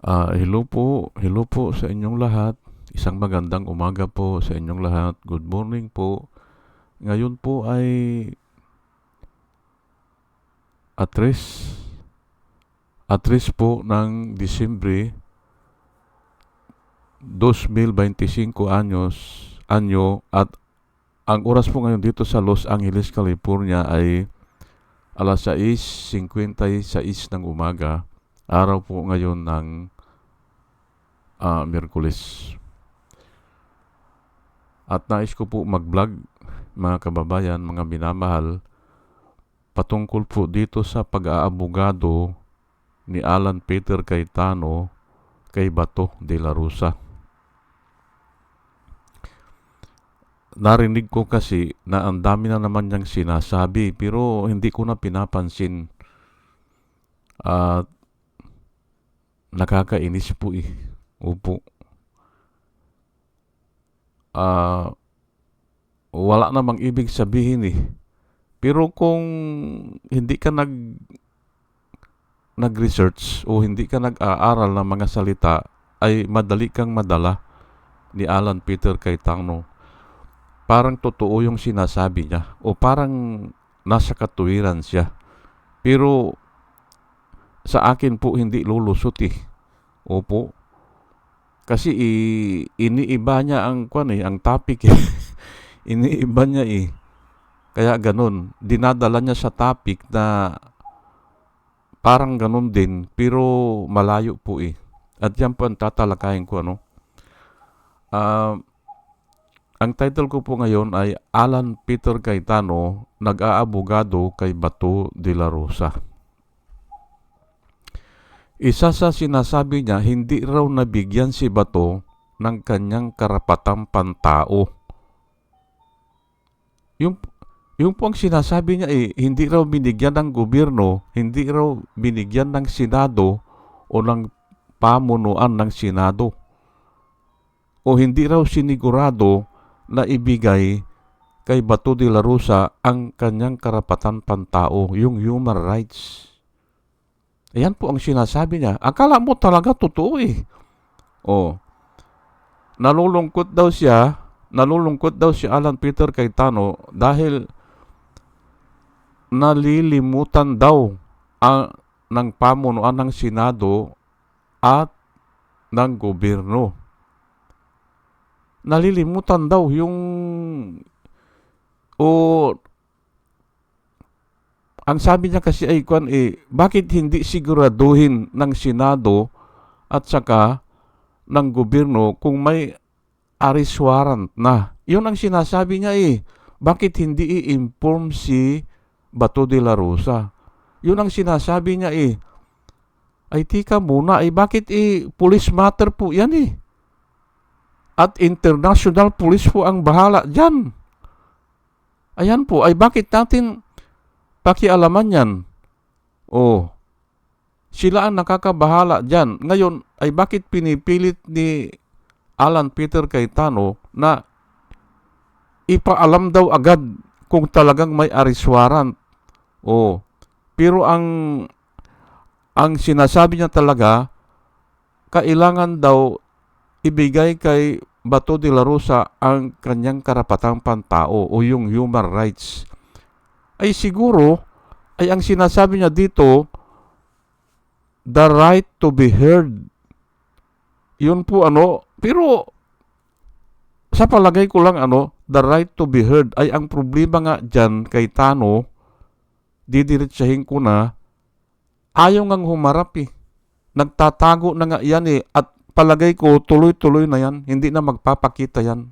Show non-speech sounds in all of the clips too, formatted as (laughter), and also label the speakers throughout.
Speaker 1: Ah, hello po, hello po sa inyong lahat. Isang magandang umaga po sa inyong lahat. Good morning po. Ngayon po ay atres atres po ng Disyembre 2025 anyos anyo at ang oras po ngayon dito sa Los Angeles, California ay alas 6.56 ng umaga. Araw po ngayon ng ah, Miyerkules. At nais ko po mag-vlog mga kababayan, mga minamahal, patungkol po dito sa pag-aabogado ni Alan Peter Cayetano kay Bato de la Rosa. Narinig ko kasi na ang dami na naman niyang sinasabi pero hindi ko na pinapansin. At nakakainis po eh. Opo. Ah, wala namang ibig sabihin eh. Pero kung hindi ka nag nag-research o hindi ka nag-aaral ng mga salita, ay madali kang madala ni Alan Peter Cayetano. Parang totoo yung sinasabi niya o parang nasa katuwiran siya. Pero sa akin po hindi lulusot eh. Opo. Kasi i- iniiba niya ang kwan eh, ang topic eh. (laughs) iniiba niya eh. Kaya ganun, dinadala niya sa topic na parang ganun din, pero malayo po eh. At yan po ang tatalakayin ko ano. Ah, ang title ko po ngayon ay Alan Peter Cayetano, nag-aabogado kay Bato de la Rosa. Isa sa sinasabi niya, hindi raw nabigyan si Bato ng kanyang karapatang pantao. Yung, yung po ang sinasabi niya eh, hindi raw binigyan ng gobyerno, hindi raw binigyan ng Senado o ng pamunuan ng Senado. O hindi raw sinigurado na ibigay kay Bato de la Rosa ang kanyang karapatan pantao, yung human rights. Ayan po ang sinasabi niya. Akala mo talaga totoo eh. Oh. Nalulungkot daw siya, nalulungkot daw si Alan Peter Cayetano dahil nalilimutan daw ang ng pamunuan ng Senado at ng gobyerno. Nalilimutan daw yung o ang sabi niya kasi ay kwan eh, bakit hindi siguraduhin ng Senado at saka ng gobyerno kung may arrest warrant na? Yun ang sinasabi niya eh. Bakit hindi i-inform si Bato de la Rosa? Yun ang sinasabi niya eh. Ay tika muna, ay bakit eh, police matter po yan eh. At international police po ang bahala dyan. Ayan po, ay bakit natin pakialaman yan. Oh, sila ang nakakabahala dyan. Ngayon, ay bakit pinipilit ni Alan Peter Cayetano na ipaalam daw agad kung talagang may arrest warrant. Oh, pero ang ang sinasabi niya talaga, kailangan daw ibigay kay Bato de la Rosa ang kanyang karapatang pantao o yung human rights ay siguro ay ang sinasabi niya dito the right to be heard. Yun po ano, pero sa palagay ko lang ano, the right to be heard ay ang problema nga dyan kay Tano, didiretsahin ko na, ayaw ngang humarap eh. Nagtatago na nga yan eh. At palagay ko, tuloy-tuloy na yan. Hindi na magpapakita yan.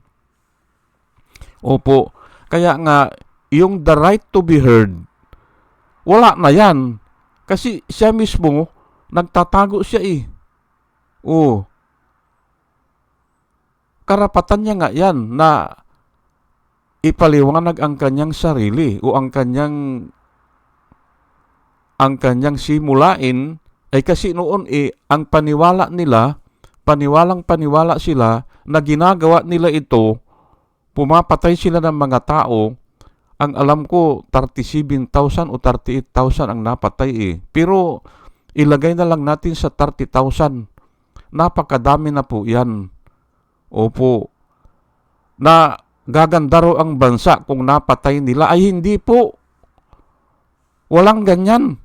Speaker 1: Opo. Kaya nga, yung the right to be heard, wala na yan. Kasi siya mismo, nagtatago siya eh. Oo. Karapatan niya nga yan na ipaliwanag ang kanyang sarili o ang kanyang ang kanyang simulain ay kasi noon eh ang paniwala nila paniwalang paniwala sila na ginagawa nila ito pumapatay sila ng mga tao ang alam ko 37,000 o 38,000 ang napatay eh. Pero ilagay na lang natin sa 30,000 napakadami na po yan. Opo. Na gaganda raw ang bansa kung napatay nila. Ay hindi po. Walang ganyan.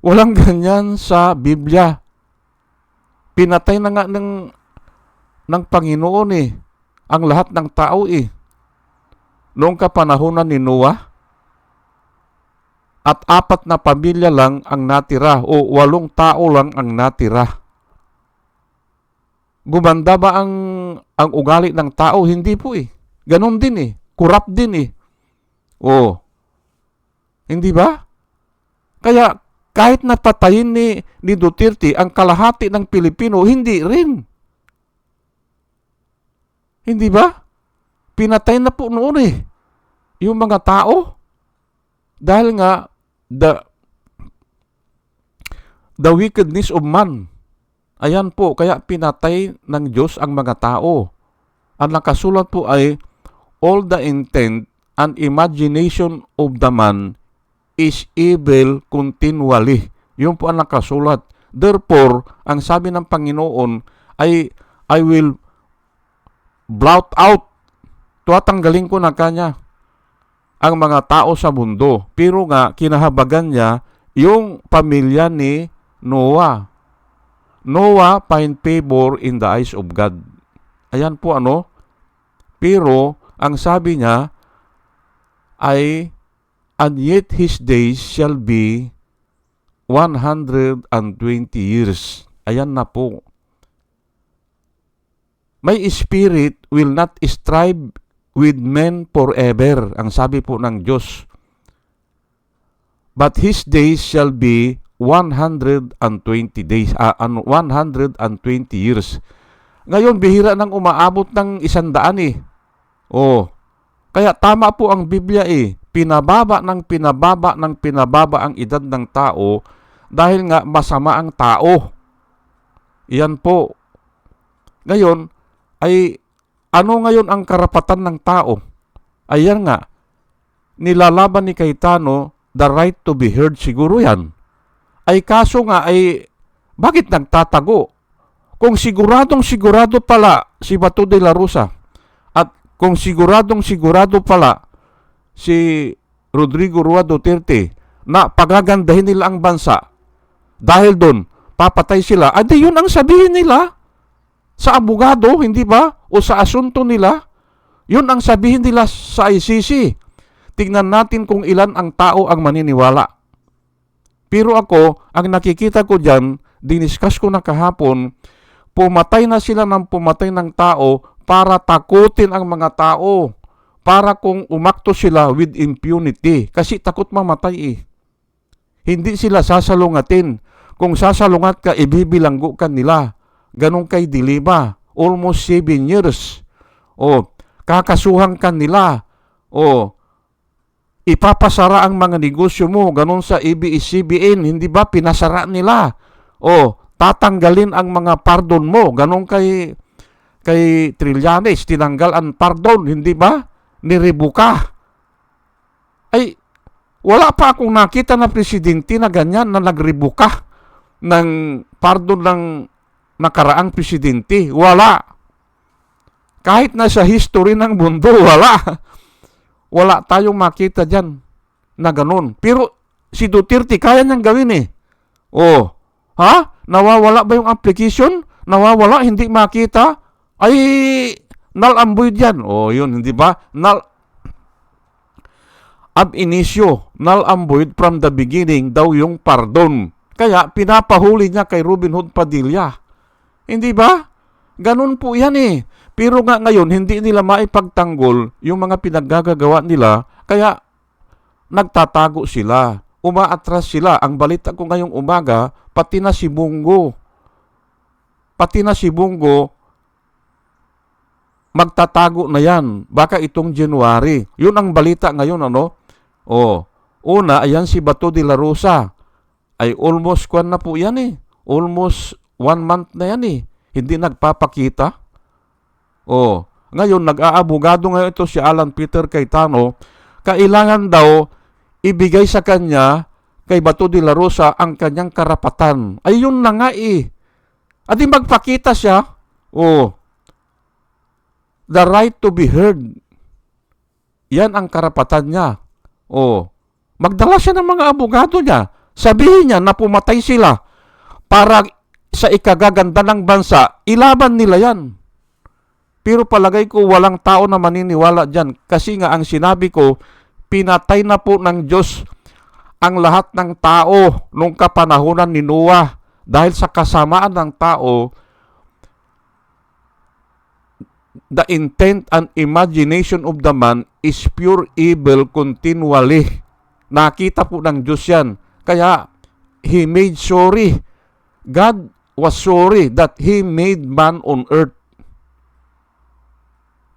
Speaker 1: Walang ganyan sa Biblia. Pinatay na nga ng, ng Panginoon eh. Ang lahat ng tao eh. Noong kapanahonan ni Noah, at apat na pamilya lang ang natira o walong tao lang ang natira. Gumanda ba ang ang ugali ng tao? Hindi po eh. Ganon din eh. Corrupt din eh. Oh. Hindi ba? Kaya kahit napatayin ni, ni Duterte ang kalahati ng Pilipino, hindi rin. Hindi ba? Pinatay na po noon eh. Yung mga tao. Dahil nga, the, the wickedness of man. Ayan po, kaya pinatay ng Diyos ang mga tao. Ang nakasulat po ay, all the intent and imagination of the man is evil continually. Yun po ang nakasulat. Therefore, ang sabi ng Panginoon ay, I will blot out. Tuwatanggalin ko na kanya ang mga tao sa mundo. Pero nga, kinahabagan niya yung pamilya ni Noah. Noah find favor in the eyes of God. Ayan po ano. Pero, ang sabi niya ay, and yet his days shall be 120 years. Ayan na po. My spirit will not strive with men forever. Ang sabi po ng Diyos. But his days shall be 120 days, ah, ano, 120 years. Ngayon, bihira nang umaabot ng isandaan eh. Oh, kaya tama po ang Biblia eh. Pinababa ng pinababa ng pinababa ang edad ng tao dahil nga masama ang tao. Iyan po. Ngayon, ay ano ngayon ang karapatan ng tao? Ayan nga, nilalaban ni Cayetano the right to be heard siguro yan. Ay kaso nga ay bakit nagtatago? Kung siguradong sigurado pala si Bato de la Rosa at kung siguradong sigurado pala si Rodrigo Rua Duterte na pagagandahin nila ang bansa dahil doon papatay sila, adi yun ang sabihin nila sa abogado, hindi ba? O sa asunto nila. Yun ang sabihin nila sa ICC. Tingnan natin kung ilan ang tao ang maniniwala. Pero ako, ang nakikita ko dyan, diniskas ko na kahapon, pumatay na sila ng pumatay ng tao para takutin ang mga tao. Para kung umakto sila with impunity. Kasi takot mamatay eh. Hindi sila sasalungatin. Kung sasalungat ka, ibibilanggo ka nila. Ganon kay Dilima. Almost 7 years. O, kakasuhan ka nila. O, ipapasara ang mga negosyo mo. Ganon sa ABS-CBN. Hindi ba pinasara nila? O, tatanggalin ang mga pardon mo. Ganon kay kay Trillanes, tinanggal ang pardon, hindi ba? Nirebuka. Ay, wala pa akong nakita na presidente na ganyan na nagrebuka ng pardon ng nakaraang presidente. Wala. Kahit na sa history ng mundo, (laughs) wala. Wala tayong makita dyan na ganun. Pero si Duterte, kaya niyang gawin eh. Oh, ha? Nawawala ba yung application? Nawawala, hindi makita? Ay, null and void yan. Oh, yun, hindi ba? Null, ab initio, void from the beginning daw yung pardon. Kaya pinapahuli niya kay Robin Hood Padilla. Hindi ba? Ganun po yan eh. Pero nga ngayon, hindi nila maipagtanggol yung mga pinaggagawa nila, kaya nagtatago sila. Umaatras sila. Ang balita ko ngayong umaga, pati na si Bungo. Pati na si Bungo, magtatago na yan. Baka itong January. Yun ang balita ngayon, ano? Oh, una, ayan si Bato de la Rosa. Ay almost kwan na po yan eh. Almost one month na yan eh. Hindi nagpapakita. Oh, ngayon, nag-aabogado ngayon ito si Alan Peter Cayetano. Kailangan daw ibigay sa kanya kay Bato de la Rosa ang kanyang karapatan. Ay yun na nga eh. At di magpakita siya, oh, the right to be heard. Yan ang karapatan niya. Oh, magdala siya ng mga abogado niya. Sabihin niya na pumatay sila para sa ikagaganda ng bansa, ilaban nila yan. Pero palagay ko walang tao na maniniwala dyan. Kasi nga ang sinabi ko, pinatay na po ng Diyos ang lahat ng tao nung kapanahonan ni Noah. Dahil sa kasamaan ng tao, the intent and imagination of the man is pure evil continually. Nakita po ng Diyos yan. Kaya, He made sorry. God was sorry that He made man on earth.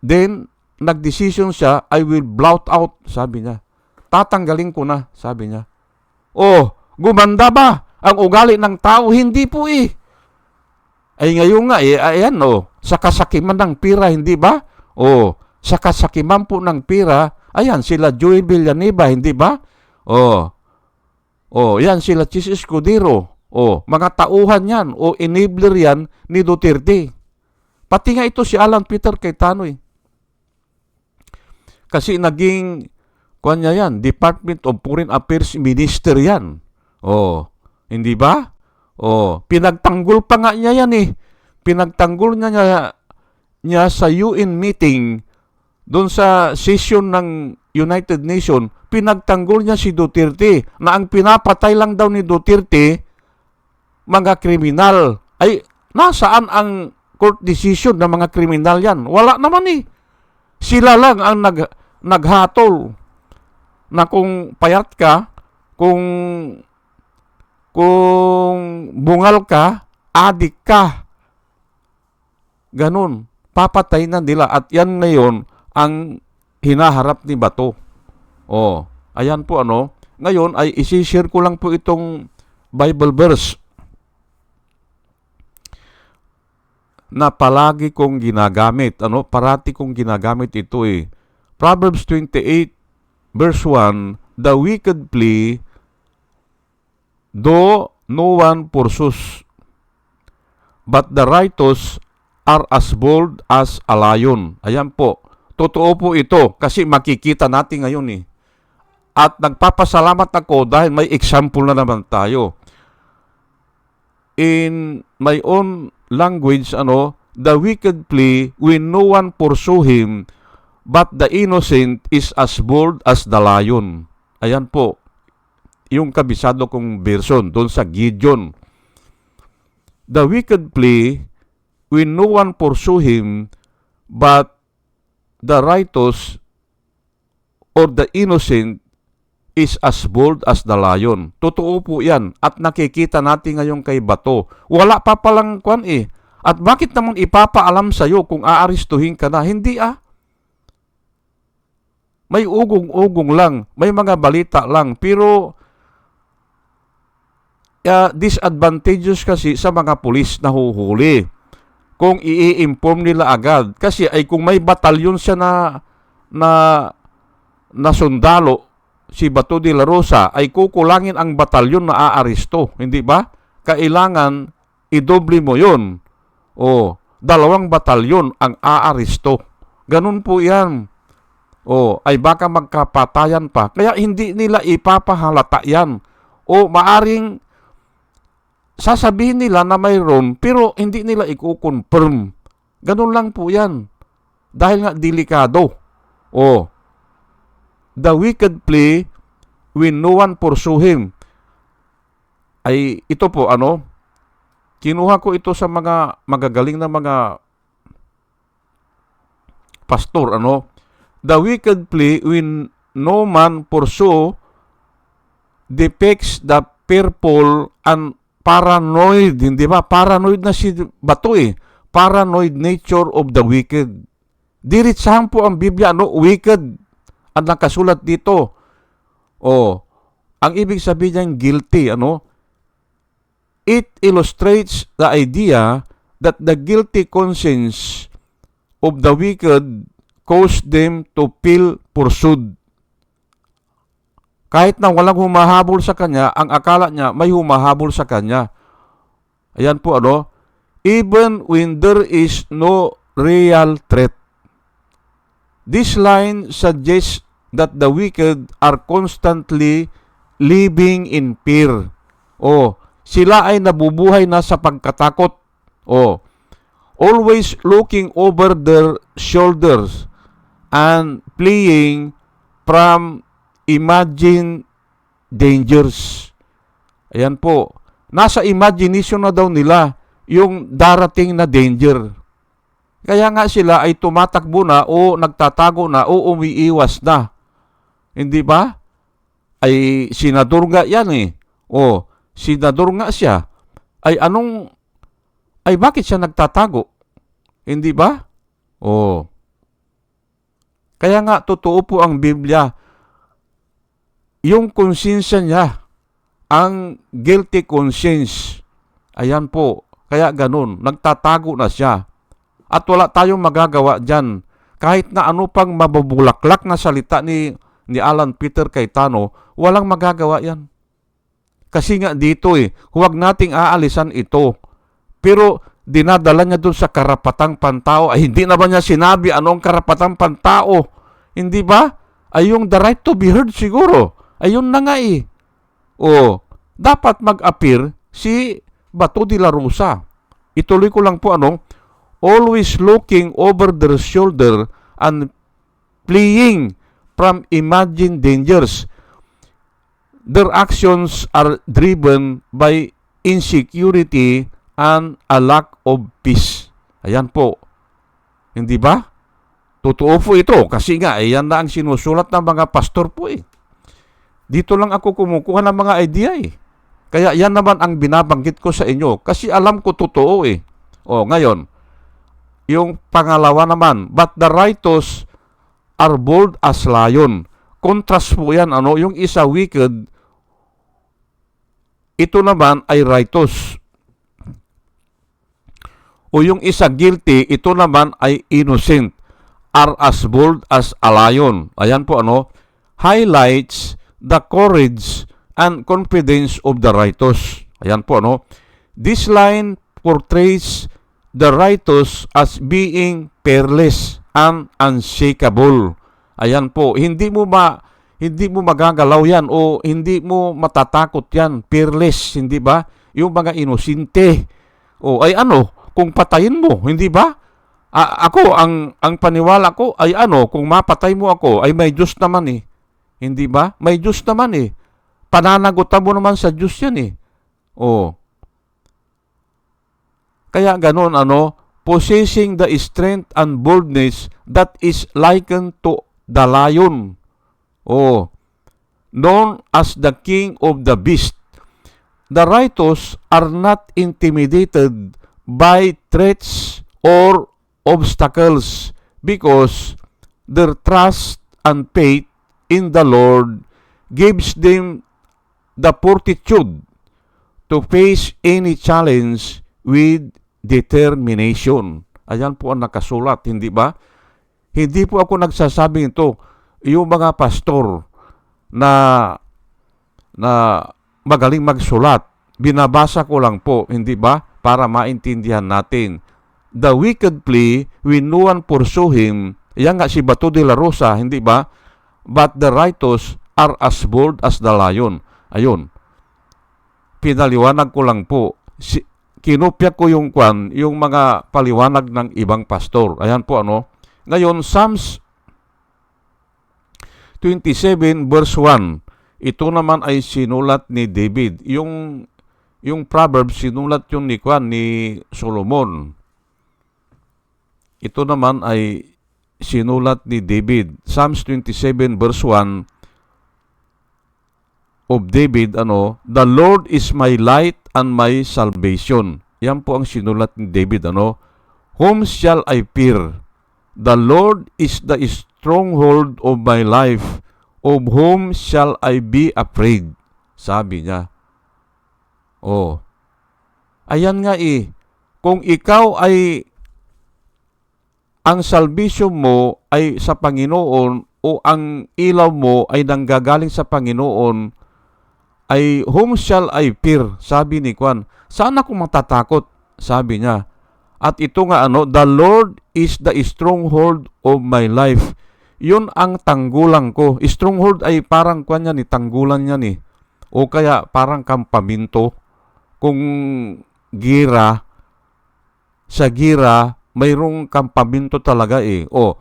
Speaker 1: Then, nagdesisyon siya, I will blot out, sabi niya. Tatanggalin ko na, sabi niya. Oh, gumanda ba ang ugali ng tao? Hindi po eh. Ay ngayon nga, eh, ayan oh, sa kasakiman ng pira, hindi ba? Oh, sa kasakiman po ng pira, ayan, sila Joey Villanueva, hindi ba? Oh, oh, yan, sila Chis Escudero. Oh, mga tauhan yan, o enabler yan ni Duterte. Pati nga ito si Alan Peter Cayetano eh. Kasi naging, kuwan niya yan, Department of Foreign Affairs Minister yan. Oh, hindi ba? Oh, pinagtanggol pa nga niya yan eh. Pinagtanggol niya niya, niya sa UN meeting doon sa session ng United Nation, pinagtanggol niya si Duterte na ang pinapatay lang daw ni Duterte mga kriminal. Ay, nasaan ang court decision ng mga kriminal yan? Wala naman eh. Sila lang ang nag, naghatol na kung payat ka, kung kung bungal ka, adik ka. Ganon. Papatay na nila. At yan ngayon ang hinaharap ni Bato. Oh, ayan po ano. Ngayon ay isi-share ko lang po itong Bible verse na palagi kong ginagamit. Ano? Parati kong ginagamit ito eh. Proverbs 28 verse 1, The wicked flee, though no one pursues, but the righteous are as bold as a lion. Ayan po. Totoo po ito kasi makikita natin ngayon eh. At nagpapasalamat ako dahil may example na naman tayo. In my own language, ano, the wicked flee when no one pursue him, but the innocent is as bold as the lion. Ayan po, yung kabisado kong version doon sa Gideon. The wicked flee when no one pursue him, but the righteous or the innocent is as bold as the lion. Totoo po yan. At nakikita natin ngayon kay Bato. Wala pa palang kwan eh. At bakit naman ipapaalam sa'yo kung aaristuhin ka na? Hindi ah. May ugong-ugong lang. May mga balita lang. Pero uh, disadvantageous kasi sa mga pulis na huhuli. Kung i-inform nila agad. Kasi ay kung may batalyon siya na na na sundalo si Bato de la Rosa ay kukulangin ang batalyon na aaresto, hindi ba? Kailangan idoble mo 'yon. O dalawang batalyon ang aaresto. Ganun po 'yan. O ay baka magkapatayan pa. Kaya hindi nila ipapahalata 'yan. O maaring sasabihin nila na mayroon pero hindi nila i-confirm. Ganun lang po 'yan. Dahil nga delikado. O the wicked play when no one pursue him. Ay ito po ano, kinuha ko ito sa mga magagaling na mga pastor ano. The wicked play when no man pursue depicts the fearful and paranoid, hindi ba? Paranoid na si Bato eh. Paranoid nature of the wicked. Diritsahan po ang Biblia, ano? Wicked ang nakasulat dito. Oh, ang ibig sabihin niyan guilty, ano? It illustrates the idea that the guilty conscience of the wicked caused them to feel pursued. Kahit na walang humahabol sa kanya, ang akala niya may humahabol sa kanya. Ayan po ano, even when there is no real threat. This line suggests that the wicked are constantly living in fear. O, sila ay nabubuhay na sa pagkatakot. O, always looking over their shoulders and fleeing from imagined dangers. Ayan po. Nasa imagination na daw nila yung darating na danger. Kaya nga sila ay tumatakbo na o nagtatago na o umiiwas na. Hindi ba? Ay senador nga yan eh. O, senador nga siya. Ay anong, ay bakit siya nagtatago? Hindi ba? O. Kaya nga totoo po ang Biblia. Yung konsensya niya, ang guilty conscience, ayan po, kaya ganun, nagtatago na siya. At wala tayong magagawa dyan. Kahit na ano pang mabubulaklak na salita ni, ni Alan Peter Cayetano, walang magagawa yan. Kasi nga dito eh, huwag nating aalisan ito. Pero dinadala niya doon sa karapatang pantao. Ay hindi naman niya sinabi anong karapatang pantao. Hindi ba? Ay yung the right to be heard siguro. Ayun na nga eh. O, dapat mag-appear si Bato de la Rosa. Ituloy ko lang po ano, always looking over their shoulder and fleeing from imagined dangers. Their actions are driven by insecurity and a lack of peace. Ayan po. Hindi ba? Totoo po ito kasi nga ayan na ang sinusulat ng mga pastor po eh. Dito lang ako kumukuha ng mga idea eh. Kaya yan naman ang binabanggit ko sa inyo kasi alam ko totoo eh. O ngayon, yung pangalawa naman, but the righteous are bold as lion. Contrast po yan, ano? Yung isa wicked, ito naman ay righteous. O yung isa guilty, ito naman ay innocent. Are as bold as a lion. Ayan po ano, highlights the courage and confidence of the righteous. Ayan po ano. This line portrays the righteous as being peerless and unshakable. Ayan po, hindi mo ma hindi mo magagalaw yan o hindi mo matatakot yan, peerless, hindi ba? Yung mga inosinte. O ay ano, kung patayin mo, hindi ba? A- ako, ang, ang paniwala ko ay ano, kung mapatay mo ako, ay may Diyos naman eh. Hindi ba? May Diyos naman eh. Pananagutan mo naman sa Diyos yan eh. O, kaya ganon ano, possessing the strength and boldness that is likened to the lion. Oh, known as the king of the beast. The righteous are not intimidated by threats or obstacles because their trust and faith in the Lord gives them the fortitude to face any challenge with determination. Ayan po ang nakasulat, hindi ba? Hindi po ako nagsasabing ito. Yung mga pastor na na magaling magsulat, binabasa ko lang po, hindi ba? Para maintindihan natin. The wicked plea when no one pursue him. Yan nga si Bato de la Rosa, hindi ba? But the righteous are as bold as the lion. Ayun. Pinaliwanag ko lang po. Si, kinopya ko yung kwan, yung mga paliwanag ng ibang pastor. Ayan po ano. Ngayon, Psalms 27 verse 1. Ito naman ay sinulat ni David. Yung yung Proverbs sinulat yung ni Kwan ni Solomon. Ito naman ay sinulat ni David. Psalms 27 verse 1 of David ano, The Lord is my light and my salvation. Yan po ang sinulat ni David ano. Whom shall I fear? The Lord is the stronghold of my life. Of whom shall I be afraid? Sabi niya. Oh. Ayan nga eh. Kung ikaw ay ang salvation mo ay sa Panginoon o ang ilaw mo ay nanggagaling sa Panginoon, ay whom shall I fear? Sabi ni Kwan. Saan ako matatakot? Sabi niya. At ito nga ano, the Lord is the stronghold of my life. Yun ang tanggulan ko. Stronghold ay parang kwan yan, eh, tanggulan yan eh. O kaya parang kampaminto. Kung gira, sa gira, mayroong kampaminto talaga eh. O,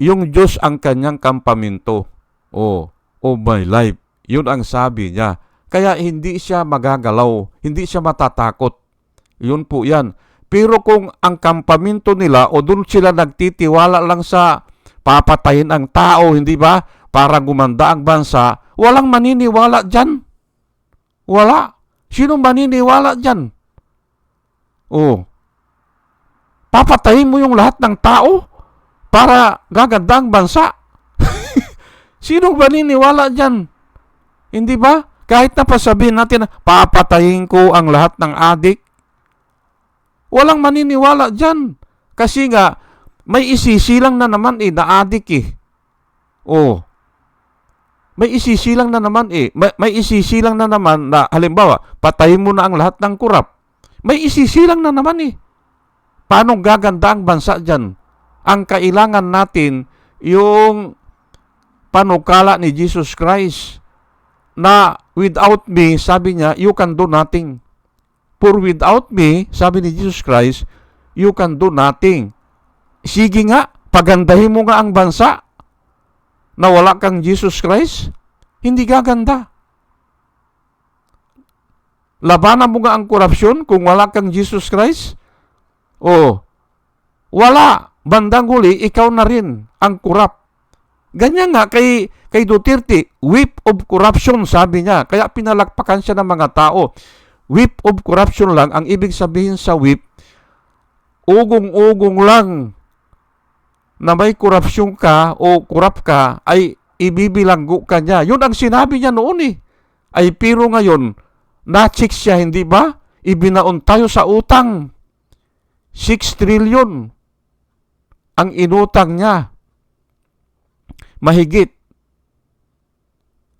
Speaker 1: yung Diyos ang kanyang kampaminto. O, of my life. Yun ang sabi niya. Kaya hindi siya magagalaw, hindi siya matatakot. Yun po yan. Pero kung ang kampaminto nila o doon sila nagtitiwala lang sa papatayin ang tao, hindi ba? Para gumanda ang bansa, walang maniniwala dyan. Wala. Sino maniniwala dyan? Oh. Papatayin mo yung lahat ng tao para gaganda ang bansa. (laughs) Sino maniniwala dyan? Hindi ba? Kahit na pasabihin natin na papatayin ko ang lahat ng adik, walang maniniwala dyan. Kasi nga, may isisilang na naman eh, na adik eh. Oh. May isisilang na naman eh. May, may isisilang na naman na, halimbawa, patayin mo na ang lahat ng kurap. May isisilang na naman eh. Paano gaganda ang bansa dyan? Ang kailangan natin, yung panukala ni Jesus Christ na without me, sabi niya, you can do nothing. For without me, sabi ni Jesus Christ, you can do nothing. Sige nga, pagandahin mo nga ang bansa na wala kang Jesus Christ, hindi gaganda. Labanan mo nga ang korupsyon kung wala kang Jesus Christ? O, wala. Bandang huli, ikaw na rin ang kurap. Ganyan nga kay, kay Duterte, whip of corruption, sabi niya. Kaya pinalakpakan siya ng mga tao. Whip of corruption lang, ang ibig sabihin sa whip, ugong-ugong lang na may korupsyon ka o kurap ka, ay ibibilanggo ka niya. Yun ang sinabi niya noon eh. Ay pero ngayon, na-check siya, hindi ba? Ibinaon tayo sa utang. 6 trillion ang inutang niya mahigit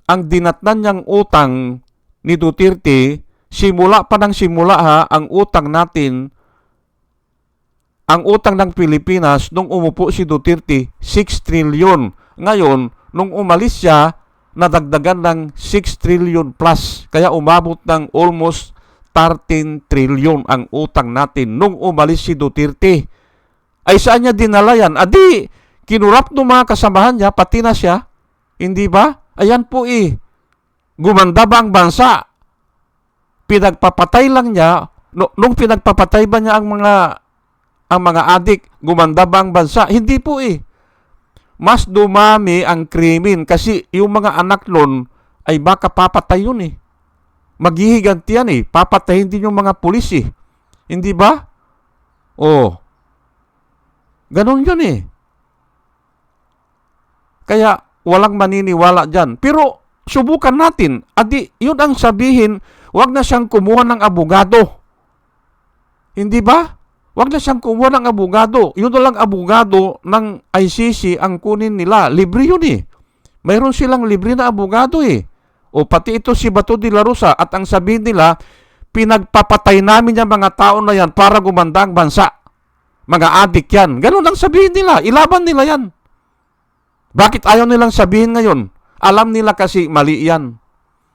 Speaker 1: ang dinatnan niyang utang ni Duterte, simula pa ng simula ha, ang utang natin, ang utang ng Pilipinas nung umupo si Duterte, 6 trillion. Ngayon, nung umalis siya, nadagdagan ng 6 trillion plus. Kaya umabot ng almost 13 trillion ang utang natin nung umalis si Duterte. Ay saan niya dinala yan? Adi, kinurap ng mga kasamahan niya, pati na siya. Hindi ba? Ayan po eh. Gumanda ba ang bansa? Pinagpapatay lang niya, nung pinagpapatay ba niya ang mga ang mga adik, gumanda ba ang bansa? Hindi po eh. Mas dumami ang krimen kasi yung mga anak nun ay baka papatay yun eh. Maghihiganti yan eh. Papatayin din yung mga pulis eh. Hindi ba? Oh. Ganon yun eh. Kaya walang maniniwala dyan. Pero subukan natin. Adi, yun ang sabihin, wag na siyang kumuha ng abogado. Hindi ba? Wag na siyang kumuha ng abogado. Yun na lang abogado ng ICC ang kunin nila. Libre yun eh. Mayroon silang libre na abogado eh. O pati ito si Bato de la Rosa at ang sabihin nila, pinagpapatay namin yung mga tao na yan para gumanda ang bansa. Mga adik yan. Ganun ang sabihin nila. Ilaban nila yan. Bakit ayaw nilang sabihin ngayon? Alam nila kasi mali yan.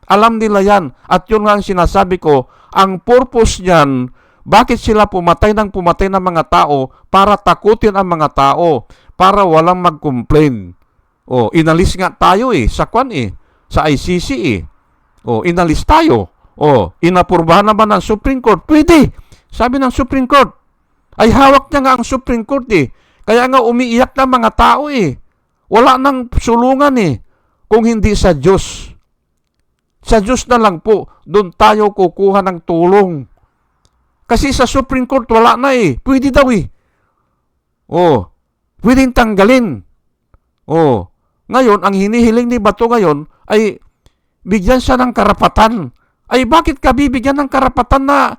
Speaker 1: Alam nila yan. At yun nga ang sinasabi ko, ang purpose niyan, bakit sila pumatay ng pumatay ng mga tao para takutin ang mga tao, para walang mag-complain. O, inalis nga tayo eh, sa kwan eh, sa ICC eh. O, inalis tayo. O, inapurbahan naman ng Supreme Court. Pwede. Sabi ng Supreme Court. Ay hawak niya nga ang Supreme Court eh. Kaya nga umiiyak na mga tao eh. Wala nang sulungan eh. Kung hindi sa Diyos. Sa Diyos na lang po, doon tayo kukuha ng tulong. Kasi sa Supreme Court, wala na eh. Pwede daw eh. Oh, pwedeng tanggalin. Oh, ngayon, ang hinihiling ni Bato ngayon ay bigyan siya ng karapatan. Ay bakit ka bibigyan ng karapatan na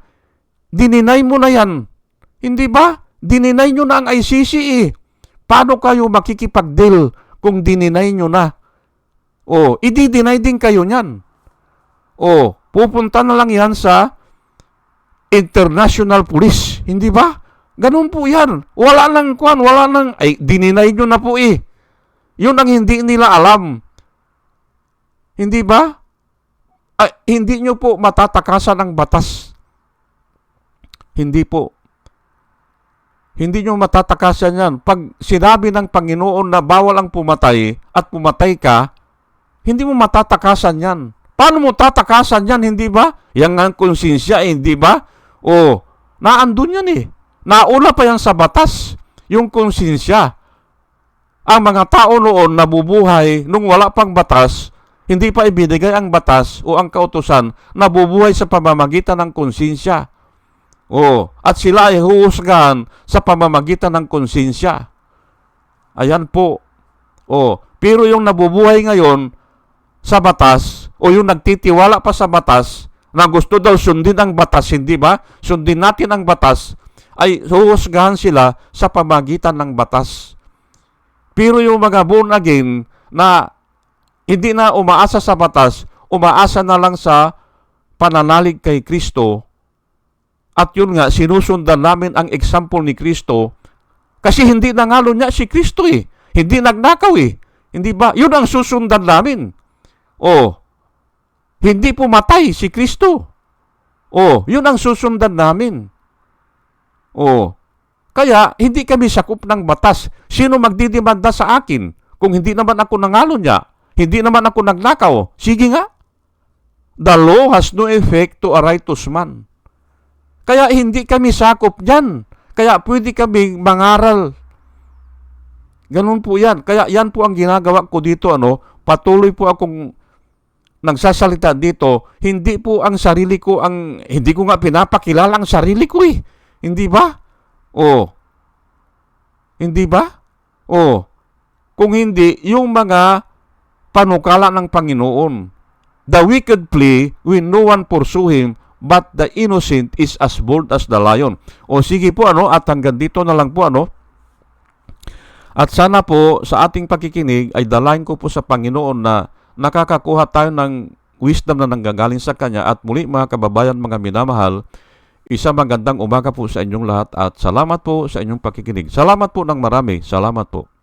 Speaker 1: dininay mo na yan? Hindi ba? Dininay nyo na ang ICC eh. Paano kayo makikipag-deal kung dininay nyo na? O, i-deny din kayo niyan. O, pupunta na lang yan sa international police. Hindi ba? Ganun po yan. Wala nang kwan, wala nang, ay, dininay nyo na po eh. Yun ang hindi nila alam. Hindi ba? Ay, hindi nyo po matatakasan ang batas. Hindi po. Hindi nyo matatakasan yan. Pag sinabi ng Panginoon na bawal ang pumatay at pumatay ka, hindi mo matatakasan yan. Paano mo tatakasan yan, hindi ba? Yang ang konsensya, eh, hindi ba? O, naandun yan eh. Nauna pa yan sa batas, yung konsensya. Ang mga tao noon nabubuhay nung wala pang batas, hindi pa ibinigay ang batas o ang kautusan, nabubuhay sa pamamagitan ng konsensya. O, at sila ay huhusgahan sa pamamagitan ng konsensya. Ayan po. O, pero yung nabubuhay ngayon sa batas o yung nagtitiwala pa sa batas na gusto daw sundin ang batas, hindi ba? Sundin natin ang batas ay huhusgahan sila sa pamagitan ng batas. Pero yung mga born again na hindi na umaasa sa batas, umaasa na lang sa pananalig kay Kristo, at yun nga, sinusundan namin ang example ni Kristo, kasi hindi nangalo niya si Kristo eh. Hindi nagnakaw eh. Hindi ba? Yun ang susundan namin. Oh, hindi pumatay si Kristo. Oh, yun ang susundan namin. Oh, kaya hindi kami sakop ng batas. Sino magdidemanda sa akin kung hindi naman ako nangalo niya? Hindi naman ako nagnakaw. Sige nga. The law has no effect to a righteous man. Kaya hindi kami sakop dyan. Kaya pwede kami mangaral. Ganun po yan. Kaya yan po ang ginagawa ko dito. Ano, patuloy po akong nagsasalita dito. Hindi po ang sarili ko ang, hindi ko nga pinapakilala ang sarili ko eh. Hindi ba? O. Hindi ba? O. Kung hindi, yung mga panukala ng Panginoon. The wicked flee when no one pursue him, but the innocent is as bold as the lion. O sige po ano, at hanggang dito na lang po ano. At sana po sa ating pakikinig ay dalain ko po sa Panginoon na nakakakuha tayo ng wisdom na nanggagaling sa Kanya at muli mga kababayan, mga minamahal, isa magandang umaga po sa inyong lahat at salamat po sa inyong pakikinig. Salamat po ng marami. Salamat po.